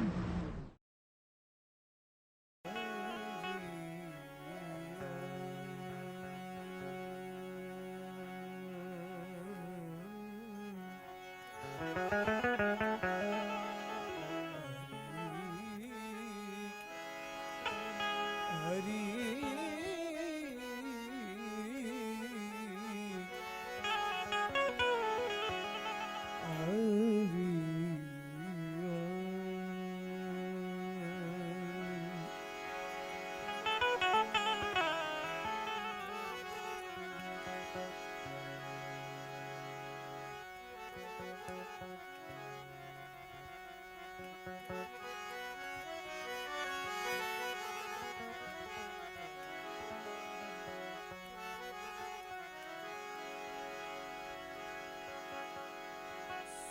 Mm-hmm.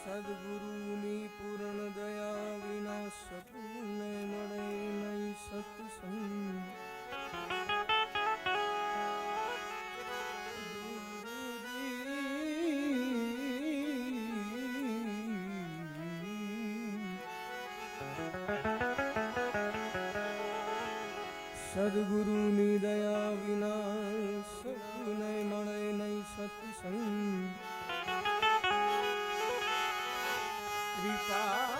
સદગુરુની પૂર્ણ દયા વિના સપૂને મળે નહીં સત્સંગ. સદગુરુની દયા વિના સપૂને મળે નહીં સત્સંગ. कृपा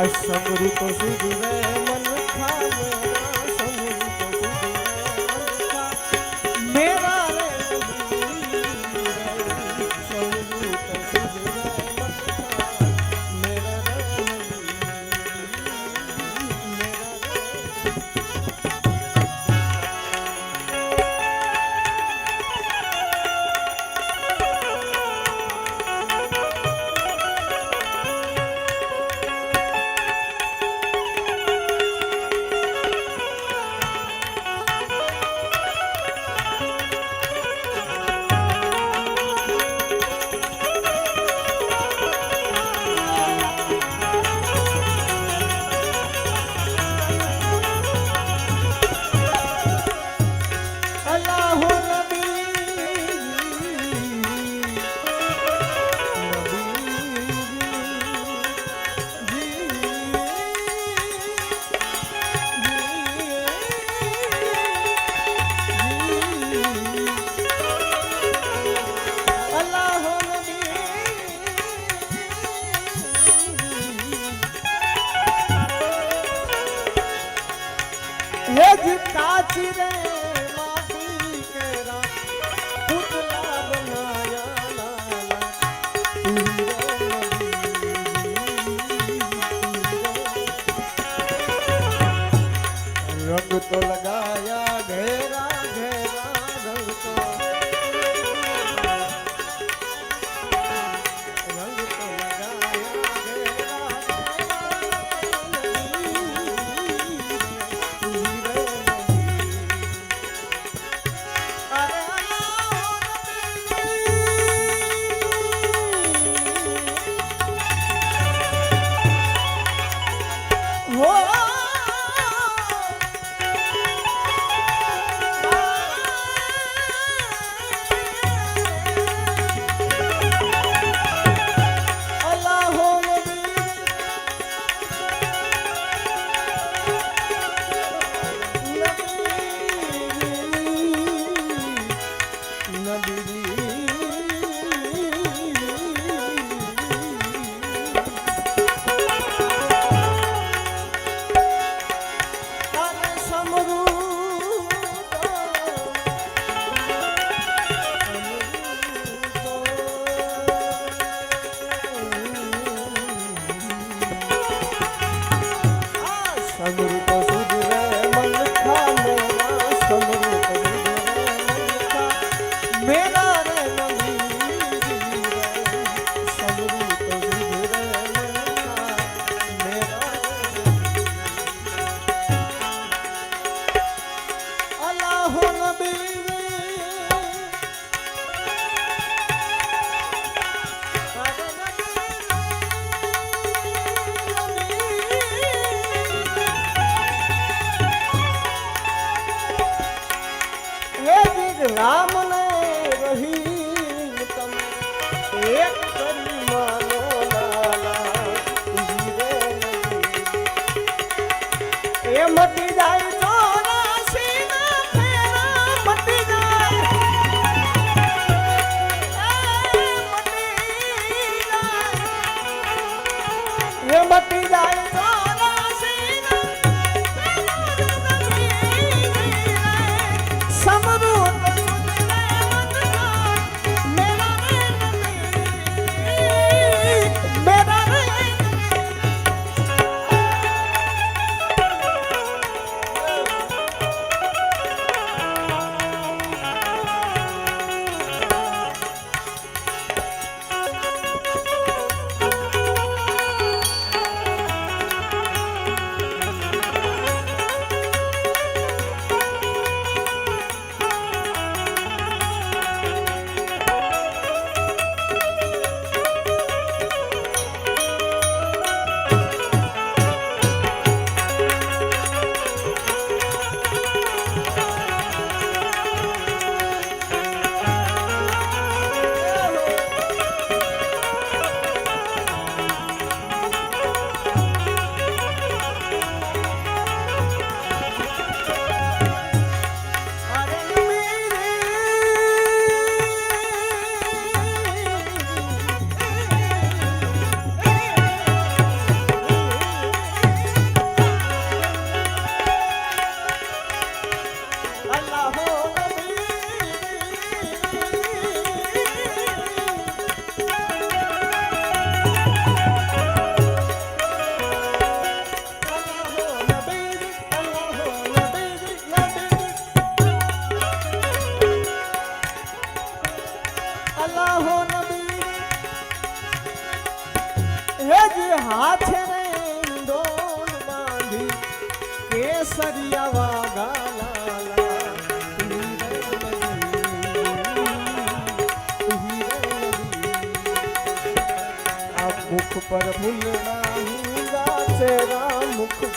આ સમૃત સુધી સમૃત રામ ને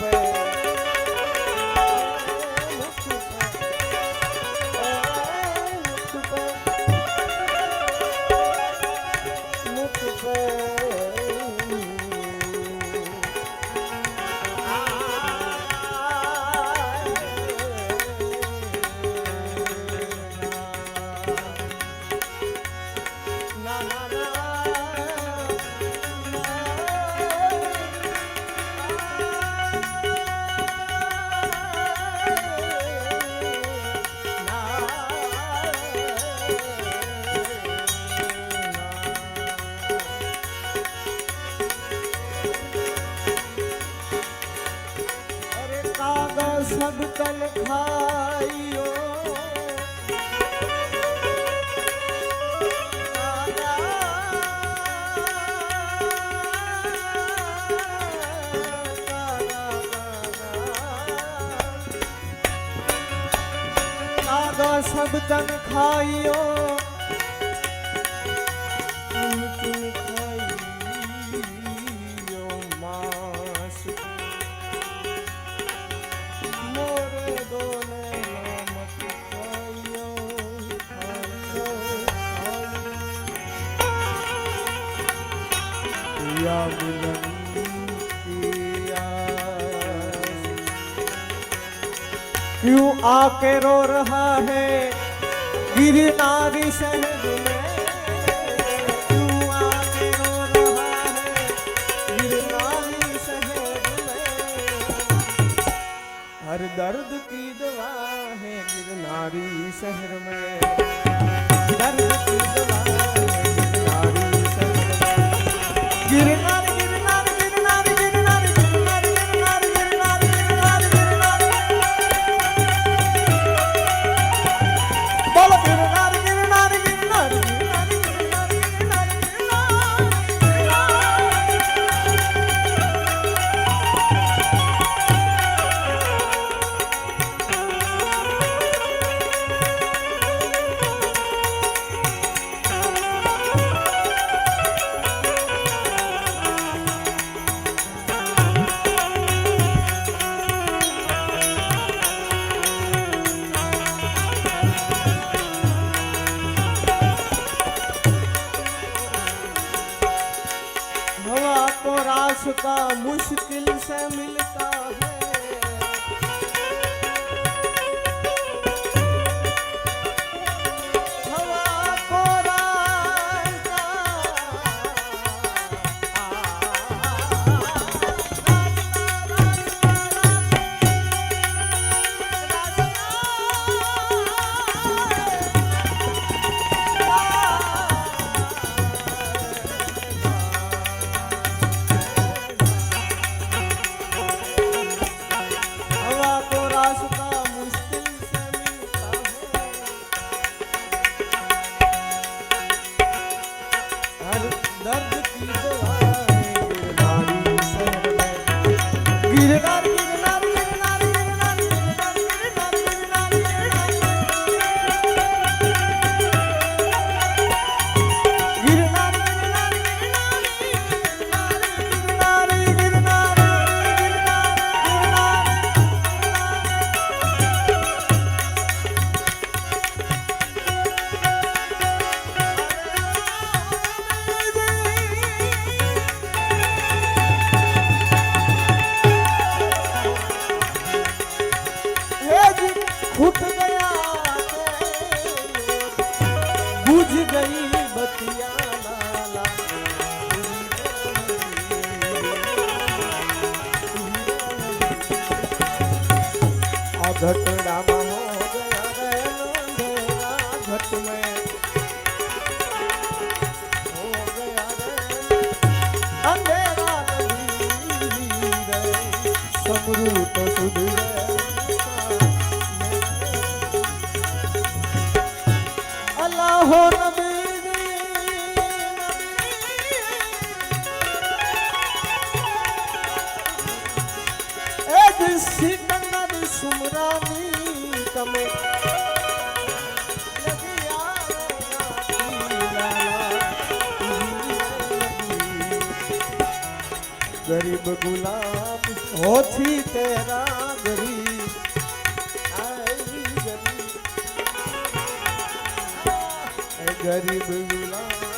没。શબ્દન ખાયો Yeah, we love क्यों आके रो रहा है। गिरनारी शहर में। शहर में। हर दर्द की दवा है गिरनारी शहर में। दर्द की दवा તમે ગરીબ ગુલાબ ઓછી તેરા ગરીબ ગરીબ ગુલાબ.